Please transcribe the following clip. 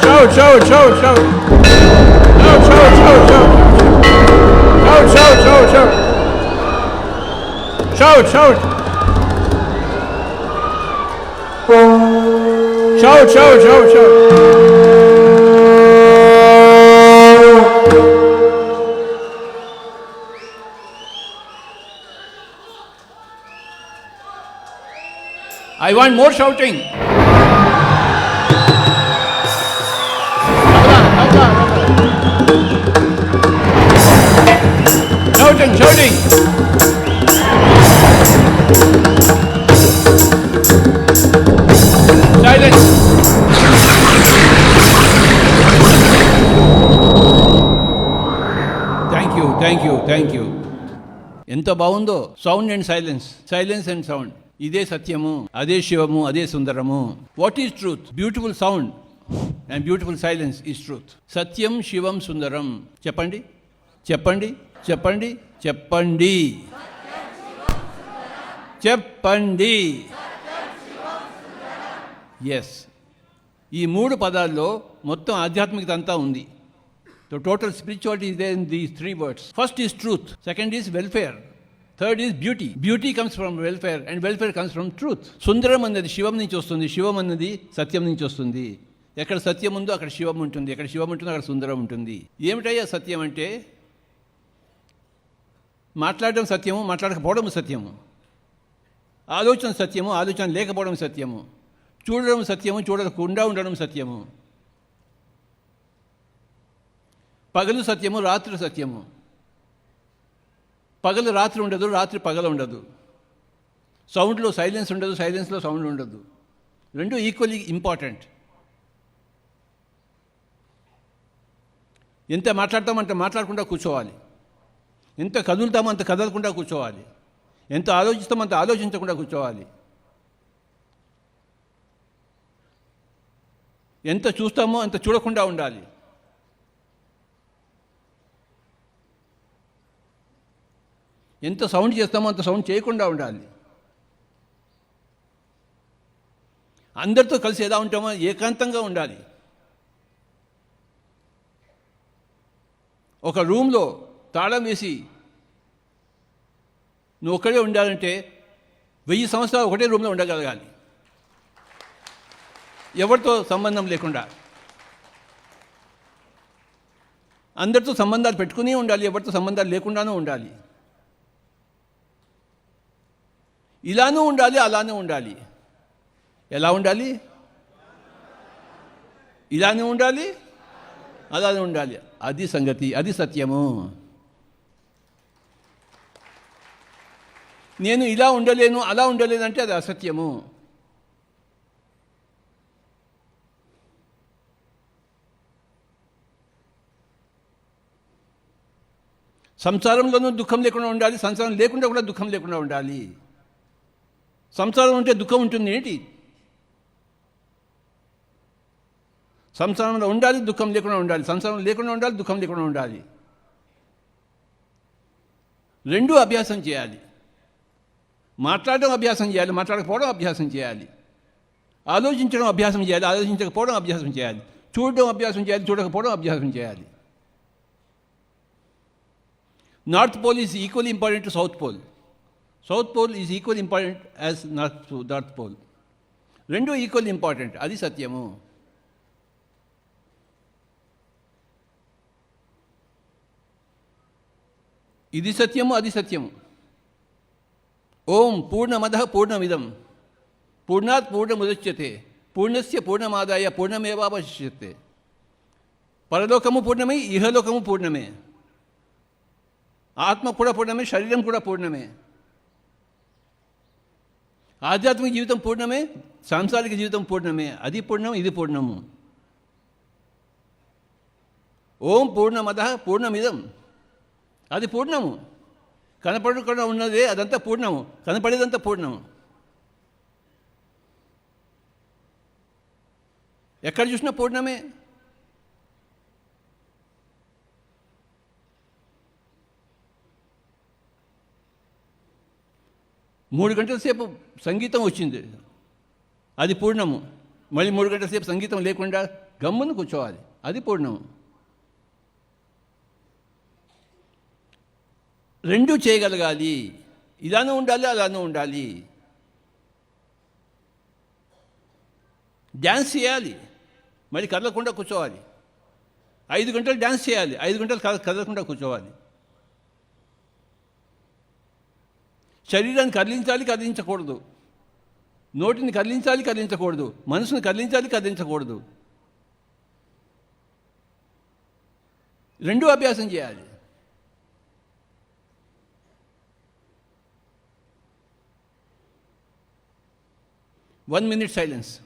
Joe, Joe, Joe, Joe. Joe, Joe, Joe, Joe. Joe, Joe, Joe, Joe. Joe, Joe. Joe, Joe, Joe, Joe. I want more shouting. ఎంత బాగుందో? Sound and silence silence and sound ఇదే సత్యము అదే శివము అదే సుందరము. What is truth beautiful sound and beautiful silence is truth సత్యం శివం సుందరం. చెప్పండి. చెప్పండి. చెప్పండి. చెప్పండి. చెప్పండి. ఎస్ ఈ మూడు పదాల్లో మొత్తం ఆధ్యాత్మికత అంతా ఉంది. So total spirituality is there in these three words. First is truth second is welfare third is beauty beauty comes from welfare and welfare comes from truth సుందరం అన్నది శివం నుంచి వస్తుంది. శివం అన్నది సత్యం నుంచి వస్తుంది. ఎక్కడ సత్యం ఉందో అక్కడ శివం ఉంటుంది. ఎక్కడ శివం ఉంటుందో అక్కడ సుందరం ఉంటుంది. ఏమిటయ్యా సత్యం అంటే? మాట్లాడడం సత్యము మాట్లాడకపోవడం సత్యము. ఆలోచన సత్యము ఆలోచన లేకపోవడం సత్యము. చూడడం సత్యము చూడకుండా ఉండడం సత్యము. పగలు సత్యము రాత్రి సత్యము. పగలు రాత్రి ఉండదు రాత్రి పగలు ఉండదు. సౌండ్లో సైలెన్స్ ఉండదు సైలెన్స్లో సౌండ్ ఉండదు. రెండు ఈక్వల్లీ ఇంపార్టెంట్. ఎంత మాట్లాడతామంటే అంత మాట్లాడకుండా కూర్చోవాలి. ఎంత కదులుతామో అంత కదలకుండా కూర్చోవాలి. ఎంత ఆలోచిస్తామో అంత ఆలోచించకుండా కూర్చోవాలి. ఎంత చూస్తామో అంత చూడకుండా ఉండాలి. ఎంత సౌండ్ చేస్తామో అంత సౌండ్ చేయకుండా ఉండాలి. అందరితో కలిసి ఎలా ఉంటామో ఏకాంతంగా ఉండాలి. ఒక రూమ్లో తాళం వేసి నువ్వు ఒక్కడే ఉండాలంటే వెయ్యి సంవత్సరాలు ఒకటే రూమ్లో ఉండగలగాలి. ఎవరితో సంబంధం లేకుండా. అందరితో సంబంధాలు పెట్టుకుని ఉండాలి ఎవరితో సంబంధాలు లేకుండానూ ఉండాలి. ఇలానూ ఉండాలి అలానే ఉండాలి. ఎలా ఉండాలి? ఇలానే ఉండాలి అలానే ఉండాలి. అది సంగతి అది సత్యము. నేను ఇలా ఉండలేను అలా ఉండలేను అంటే అది అసత్యము. సంసారంలోనూ దుఃఖం లేకుండా ఉండాలి సంసారం లేకుండా కూడా దుఃఖం లేకుండా ఉండాలి. సంసారం ఉంటే దుఃఖం ఉంటుంది ఏంటి? సంసారంలో ఉండాలి దుఃఖం లేకుండా ఉండాలి. సంసారం లేకుండా ఉండాలి దుఃఖం లేకుండా ఉండాలి. రెండూ అభ్యాసం చేయాలి. మాట్లాడడం అభ్యాసం చేయాలి మాట్లాడకపోవడం అభ్యాసం చేయాలి. ఆలోచించడం అభ్యాసం చేయాలి ఆలోచించకపోవడం అభ్యాసం చేయాలి. చూడడం అభ్యాసం చేయాలి చూడకపోవడం అభ్యాసం చేయాలి. North pole is equal important to south pole. South pole is equal important as north north pole రెండు ఈక్వల్ ఇంపార్టెంట్ అది సత్యము. ఇది సత్యము అది సత్యము. ఓం పూర్ణమద పూర్ణమిదం. పూర్ణాత్ పూర్ణముదచ్యతే పూర్ణస్య పూర్ణమాదాయ పూర్ణమేవావశిష్యతే. పరలోకము పూర్ణమే ఇహలోకము పూర్ణమే. ఆత్మ కూడా పూర్ణమే శరీరం కూడా పూర్ణమే. ఆధ్యాత్మిక జీవితం పూర్ణమే సాంసారిక జీవితం పూర్ణమే. అది పూర్ణం ఇది పూర్ణము. ఓం పూర్ణమద పూర్ణమిదం. అది పూర్ణము. కనపడకుండా ఉన్నదే అదంతా పూర్ణము. కనపడేదంతా పూర్ణము. ఎక్కడ చూసినా పూర్ణమే. మూడు గంటల సేపు సంగీతం వచ్చింది. అది పూర్ణము. మళ్ళీ మూడు గంటల సేపు సంగీతం లేకుండా గమ్మున కూర్చోవాలి. అది పూర్ణము. రెండు చేయగలగాలి. ఇలానూ ఉండాలి అలానూ ఉండాలి. డ్యాన్స్ చేయాలి. మరి కదలకుండా కూర్చోవాలి. ఐదు గంటలు డ్యాన్స్ చేయాలి. ఐదు గంటలు కదలకుండా కూర్చోవాలి. శరీరాన్ని కదిలించాలి కదిలించకూడదు. నోటిని కదిలించాలి కదిలించకూడదు. మనసుని కదిలించాలి కదిలించకూడదు. రెండూ అభ్యాసం చేయాలి. One minute silence.